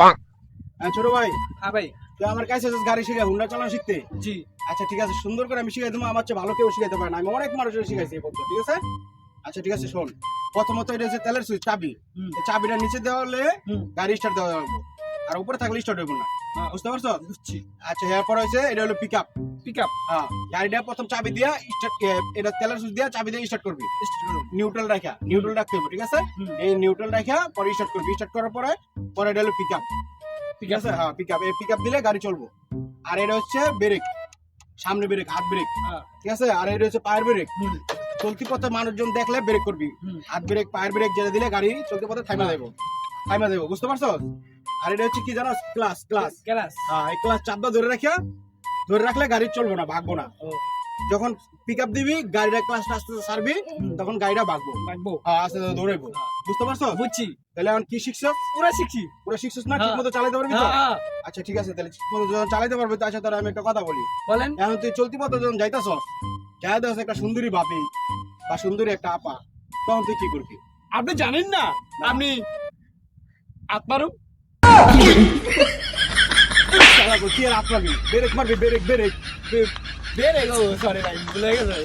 হ্যাঁ ছোট ভাই। হ্যাঁ ভাই। তুই আমার কাছে গাড়ি শিখে হুন্ডা চালানো শিখতে? জি। আচ্ছা ঠিক আছে সুন্দর করে আমি শিখাই দেবো আমার চেয়ে ভালো কেউ শিখাইতে পারে না। আমি অনেক মানুষের শিখাইছি এই পদ্ধতি, ঠিক আছে? আচ্ছা ঠিক আছে শোন। প্রথমত এটা হচ্ছে তেলের সুইচ চাবি। চাবিটা নিচে দেওয়া হলে গাড়ি স্টার্ট দেওয়া যাবে। আর উপরে থাকলে স্টার্ট হবে না। হ্যাঁ। বুঝতে পারছ? বুঝছি। আচ্ছা এরপর হচ্ছে এটা হলো পিক আপ পিক আপ হ্যাঁ গাড়িটা প্রথম চাবি দিয়া স্টার্ট এটা তেলের সুইচ দিয়া চাবি দিয়ে স্টার্ট করবি। নিউট্রাল রাখা নিউট্রাল রাখতে হবে ঠিক আছে? এই নিউট্রাল রাখা পরে স্টার্ট করবি। স্টার্ট করার পরে পরে এটা হলো পিক আপ ঠিক আছে? হ্যাঁ পিক আপ এই পিক আপ দিলে গাড়ি চলবো। আর এটা হচ্ছে ব্রেক সামনে ব্রেক হাত ব্রেক হ্যাঁ। ঠিক আছে? আর এটা হচ্ছে পায়ের ব্রেক চলতি পথে মানুষজন দেখলে ব্রেক করবি। হাত ব্রেক পায়ের ব্রেক যেটা দিলে গাড়ি চলতি পথে থাইমা দেবো। থাইমা দেবো বুঝতে পারছ? আর এটা হচ্ছে কি জানো? ক্লাস ক্লাস ক্লাস হ্যাঁ এই ক্লাস চাপটা ধরে রাখিয়া ধরে রাখলে গাড়ি চলবো না ভাগবো না। যখন পিক আপ দিবি গাড়িটা ক্লাসটা আস্তে আস্তে সারবি তখন গাড়িটা ভাগবো। লাগবো হ্যাঁ আস্তে আস্তে দৌড়াইবো। বুঝতে পারছ? বুঝছি। তাহলে এখন কি শিখছো? পুরা শিখছি। পুরো শিখছিস না? হ্যাঁ। ঠিক মতো চালাতে পারবি তো? হ্যাঁ, হ্যাঁ। আচ্ছা ঠিক আছে তাহলে ঠিক মতো যখন চালাতে পারবি তো আচ্ছা তাহলে আমি একটা কথা বলি। বলেন। এখন তুই চলতি পথে যখন যাইতাছ যাই দেখ একটা সুন্দরী বাপি বা সুন্দরী একটা আপা তখন তুই কি করবি? আপনি জানেন না? আপনি চালাবো, কি আর আপনাবি ব্রেক মারবি ব্রেক ব্রেক বেড়ে গো সরি ভাই ভুলে গেছে